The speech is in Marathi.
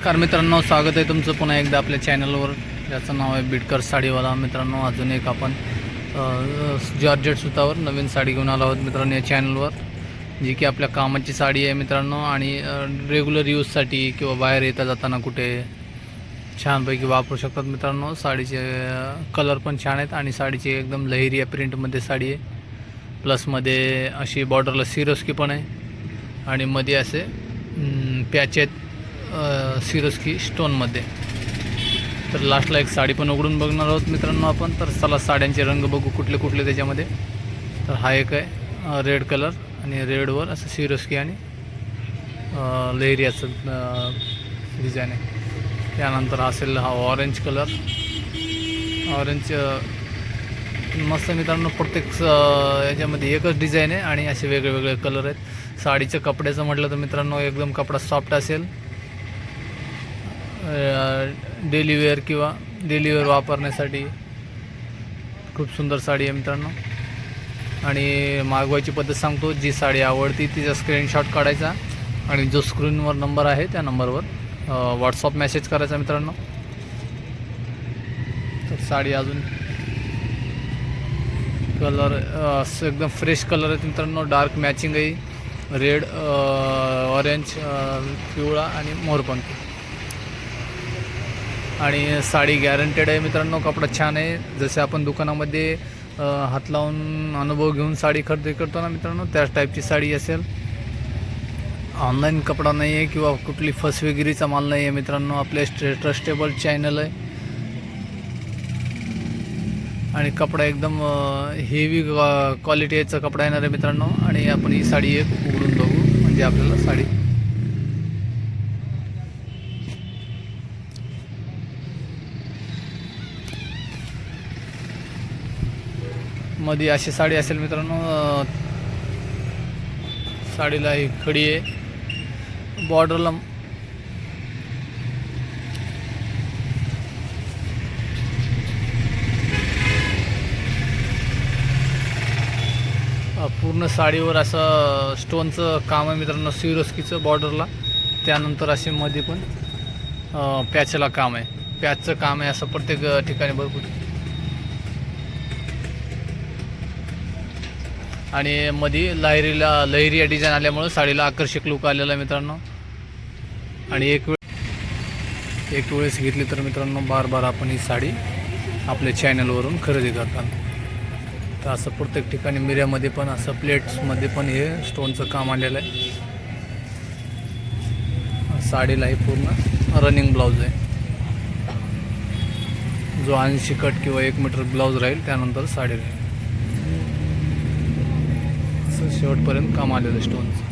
नमस्कार मित्रांनो स्वागत आहे तुमचं पुन्हा एकदा आपल्या चॅनलवर ज्याचं नाव आहे बिडकर साडीवाला. मित्रांनो अजून एक आपण जॉर्जेट सुतावर नवीन साडी घेऊन आलो आहोत मित्रांनो या चॅनलवर जी की आपल्या कामाची साडी आहे मित्रांनो. आणि रेग्युलर यूजसाठी किंवा बाहेर येता जाताना कुठे छानपैकी वापरू शकतात मित्रांनो. साडीचे कलर पण छान आहेत आणि साडीची एकदम लहेरी आहे प्रिंटमध्ये साडी आहे. प्लसमध्ये अशी बॉर्डरला सिरोस्की पण आहे. आणि मध्ये असे पॅच आहेत. सिरस्की स्टोनमध्ये. तर लास्टला एक साडी पण उघडून बघणार आहोत मित्रांनो आपण. तर चला साड्यांचे रंग बघू कुठले कुठले त्याच्यामध्ये. तर हा एक आहे रेड कलर आणि रेडवर असं सिरस्की आणि लेहरियाचं डिझाईन आहे. त्यानंतर असेल हा ऑरेंज कलर ऑरेंज मस्त मित्रांनो प्रत्येक याच्यामध्ये एकच डिझाईन आहे आणि असे वेगळे वेगळे कलर आहेत. साडीच्या कपड्याचं म्हटलं तर मित्रांनो एकदम कपडा सॉफ्ट असेल. डेली वेअर किंवा डेली वेअर वापरण्यासाठी खूप सुंदर साडी आहे मित्रांनो. आणि मागवायची पद्धत सांगतो जी साडी आवडती तिचा स्क्रीनशॉट काढायचा आणि जो स्क्रीनवर नंबर आहे त्या नंबरवर व्हॉट्सअप मेसेज करायचा मित्रांनो. तर साडी अजून कलर असं एकदम फ्रेश कलर आहे मित्रांनो. डार्क मॅचिंग आहे. रेड ऑरेंज पिवळा आणि मोरपंखी आणि साडी गॅरंटेड आहे. मित्रांनो कपडा छान आहे. जसे आपण दुकानामध्ये हात लावून अनुभव घेऊन साडी खरेदी करतो ना मित्रांनो त्याच टाईपची साडी असेल. ऑनलाईन कपडा नाही आहे किंवा कुठली फसवेगिरीचा माल नाही आहे मित्रांनो. आपले स्ट्रे ट्रस्टेबल चॅनल आहे. आणि कपडा एकदम हेवी क्वालिटीचा कपडा येणार आहे मित्रांनो. आणि आपण ही साडी एक उघडून बघू. म्हणजे आपल्याला साडी मध्ये अशी साडी असेल मित्रांनो साडीला ही खडी आहे. बॉर्डरला पूर्ण साडीवर असं स्टोनचं काम आहे मित्रांनो सिरोस्कीचं बॉर्डरला. त्यानंतर असे मध्ये पण पॅचला काम आहे. पॅचचं काम आहे असं प्रत्येक ठिकाणी भरपूर. आणि मध्ये लहरीला लहरी या डिझाईन आल्यामुळं साडीला आकर्षक लुक आलेला मित्रांनो. आणि एक वेळ एक वेळेस घेतली तर मित्रांनो बार बार आपण ही साडी आपल्या चॅनलवरून खरेदी करतात. तर असं प्रत्येक ठिकाणी मिऱ्यामध्ये पण असं प्लेट्समध्ये पण हे स्टोनचं काम आलेलं आहे. साडीला हे पूर्ण रनिंग ब्लाऊज आहे. जो ऐंशी कट किंवा एक मीटर ब्लाऊज राहील त्यानंतर साडी राहील. शेवटपर्यंत काम आलेलं स्टोनचं